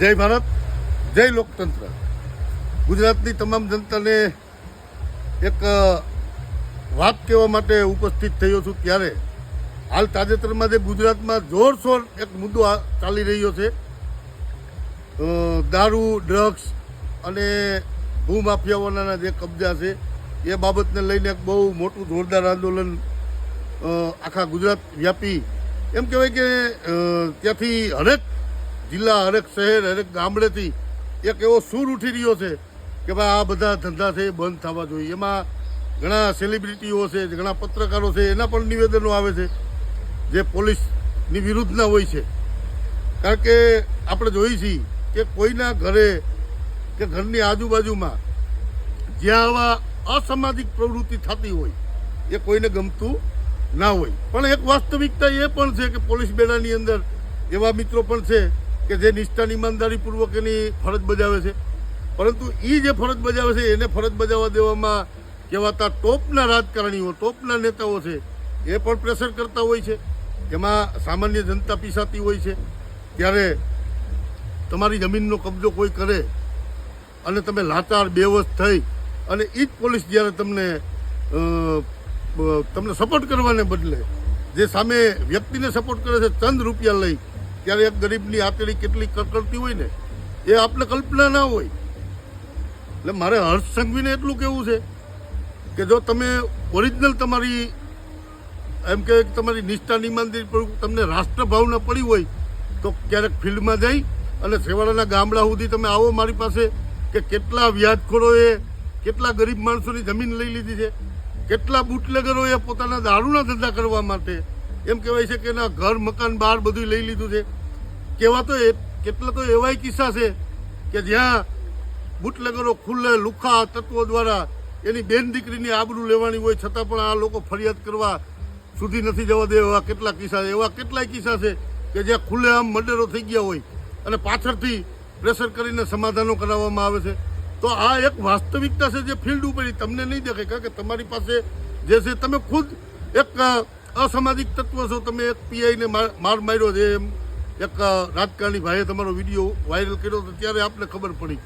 જય ભારત, જય લોકતંત્ર. ગુજરાતની તમામ જનતાને એક વાત કહેવા માટે ઉપસ્થિત થયો છું ત્યારે. હાલ તાજેતરમાં જે ગુજરાતમાં જોરશોર એક મુદ્દો ચાલી રહ્યો છે. દારૂ, ડ્રગ્સ અને ભૂમાફિયાઓના જે કબજા છે, એ બાબતને લઈને બહુ મોટું જોરદાર આંદોલન આખા ગુજરાત વ્યાપી. એમ કહેવાય કે ત્યાંથી હરેક જિલ્લા હરેક શહેર હરેક ગામડેથી એક એવો સૂર ઉઠી રહ્યો છે કે ભાઈ આ બધા ધંધા છે એ બંધ થવા જોઈએ. એમાં ઘણા સેલિબ્રિટીઓ છે, ઘણા પત્રકારો છે, એના પણ નિવેદનો આવે છે જે પોલીસની વિરુદ્ધના હોય છે. કારણ કે આપણે જોઈએ છીએ કે કોઈના ઘરે કે ઘરની આજુબાજુમાં જ્યાં આવા અસામાજિક પ્રવૃત્તિ થતી હોય એ કોઈને ગમતું ના હોય. પણ એક વાસ્તવિકતા એ પણ છે કે પોલીસ બેડાની અંદર એવા મિત્રો પણ છે કે જે નિષ્ઠાન ઈમાનદારીપૂર્વક એની ફરજ બજાવે છે. પરંતુ એ જે ફરજ બજાવે છે, એને ફરજ બજાવવા દેવામાં કહેવાતા ટોપના રાજકારણીઓ, ટોપના નેતાઓ છે, એ પણ પ્રેશર કરતા હોય છે. એમાં સામાન્ય જનતા પીસાતી હોય છે. ત્યારે તમારી જમીનનો કબજો કોઈ કરે અને તમે લાચાર બેવસ થઈ અને એ જ પોલીસ જ્યારે તમને તમને સપોર્ટ કરવાને બદલે, જે સામે વ્યક્તિને સપોર્ટ કરે છે, ચંદ રૂપિયા લઈ ત્યારે એક ગરીબની આતેડી કેટલી કકડતી હોય ને, એ આપણે કલ્પના ના હોય. એટલે મારે હર્ષ સંઘવીને એટલું કહેવું છે કે જો તમે ઓરિજિનલ તમારી, એમ કે તમારી નિષ્ઠા ઈમાનદારી પર તમને રાષ્ટ્રભાવના પડી હોય, તો ક્યારેક ફિલ્ડમાં જઈ અને છેવાડાના ગામડા સુધી તમે આવો મારી પાસે કે કેટલા વ્યાજખોરોએ કેટલા ગરીબ માણસોની જમીન લઈ લીધી છે, કેટલા બુટલેગરોએ પોતાના દારૂના ધંધા કરવા માટે એમ કહેવાય છે કે એના ઘર, મકાન બહાર બધું લઈ લીધું છે. કેવા તો કેટલા તો એવાય કિસ્સા છે કે જ્યાં બુટલેગરો ખુલ્લે લુખા તત્વો દ્વારા એની બેન દીકરીની આબરૂ લેવાની હોય, છતાં પણ આ લોકો ફરિયાદ કરવા સુધી નથી જવા દે એવા કેટલા કિસ્સા એવા કેટલાય કિસ્સા છે કે જ્યાં ખુલ્લેઆમ મર્ડરો થઈ ગયા હોય અને પાછળથી પ્રેશર કરીને સમાધાનો કરાવવામાં આવે છે. તો આ એક વાસ્તવિકતા છે જે ફિલ્ડ ઉપર તમને નહીં દેખાય, કારણ કે તમારી પાસે જે છે, તમે ખુદ એક અસામાજિક તત્વ છો. તમે એક પીઆઈને માર માર્યો છે એમ. એક રાજકારણી ભાઈએ તમારો વીડિયો વાયરલ કર્યો તો ત્યારે આપને ખબર પડી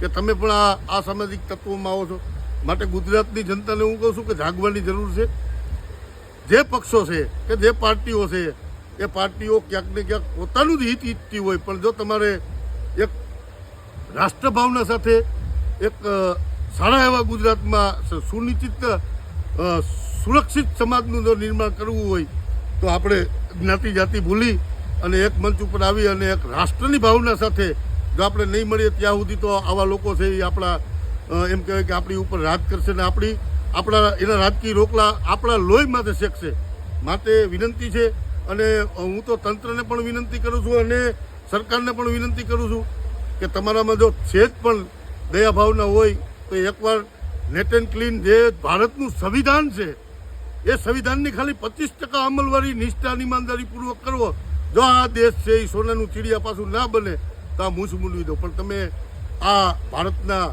કે તમે પણ આ અસામાજિક તત્વોમાં આવો છો. માટે ગુજરાતની જનતાને હું કહું છું કે જાગવાની જરૂર છે. જે પક્ષો છે કે જે પાર્ટીઓ છે, એ પાર્ટીઓ ક્યાંક ને ક્યાંક પોતાનું જ હિત ઈચ્છતી હોય. પણ જો તમારે એક રાષ્ટ્રભાવના સાથે એક સારા એવા ગુજરાતમાં સુનિશ્ચિત સુરક્ષિત સમાજનું જો નિર્માણ કરવું હોય, તો આપણે જ્ઞાતિ જાતિ ભૂલી અને એક મંચ ઉપર આવી અને એક રાષ્ટ્રની ભાવના સાથે જો આપણે નહીં મળીએ ત્યાં સુધી તો આવા લોકો છે એ આપણા એમ કહેવાય કે આપણી ઉપર રાજ કરશે ને આપણી, આપણા, એના રાજકીય રોકલા આપણા લોહી માટે શેકશે. માટે વિનંતી છે અને હું તો તંત્રને પણ વિનંતી કરું છું અને સરકારને પણ વિનંતી કરું છું કે તમારામાં જો છે જ પણ દયા ભાવના હોય, તો એકવાર નેટ એન્ડ ક્લીન જે ભારતનું સંવિધાન છે, એ સંવિધાનની ખાલી પચીસ ટકા અમલવારી, નિષ્ઠા ઈમાનદારીપૂર્વક કરવો. જો આ દેશ છે, એ સોનાનું ચીડિયા પાછું ના બને, તો આ મૂછ મૂલવી દો. પણ તમે આ ભારતના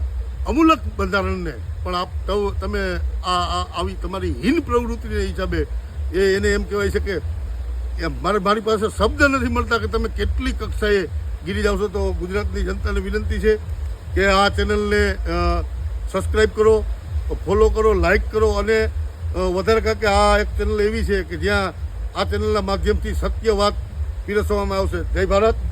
અમૂલક બંધારણને, પણ આપ તમે આ આવી તમારી હીન પ્રવૃત્તિને હિસાબે, એ એને એમ કહેવાય છે કે મારે, મારી પાસે શબ્દ નથી મળતા કે તમે કેટલી કક્ષાએ ગીરી જાવ છો તો ગુજરાતની જનતાને વિનંતી છે કે આ ચેનલને સબસ્ક્રાઈબ કરો ફોલો કરો લાઇક કરો અને વધારે કારણ કે આ એક ચેનલ એવી છે કે જ્યાં આ ચેનલના માધ્યમથી સત્ય વાત પીરસવામાં આવશે. જય ભારત.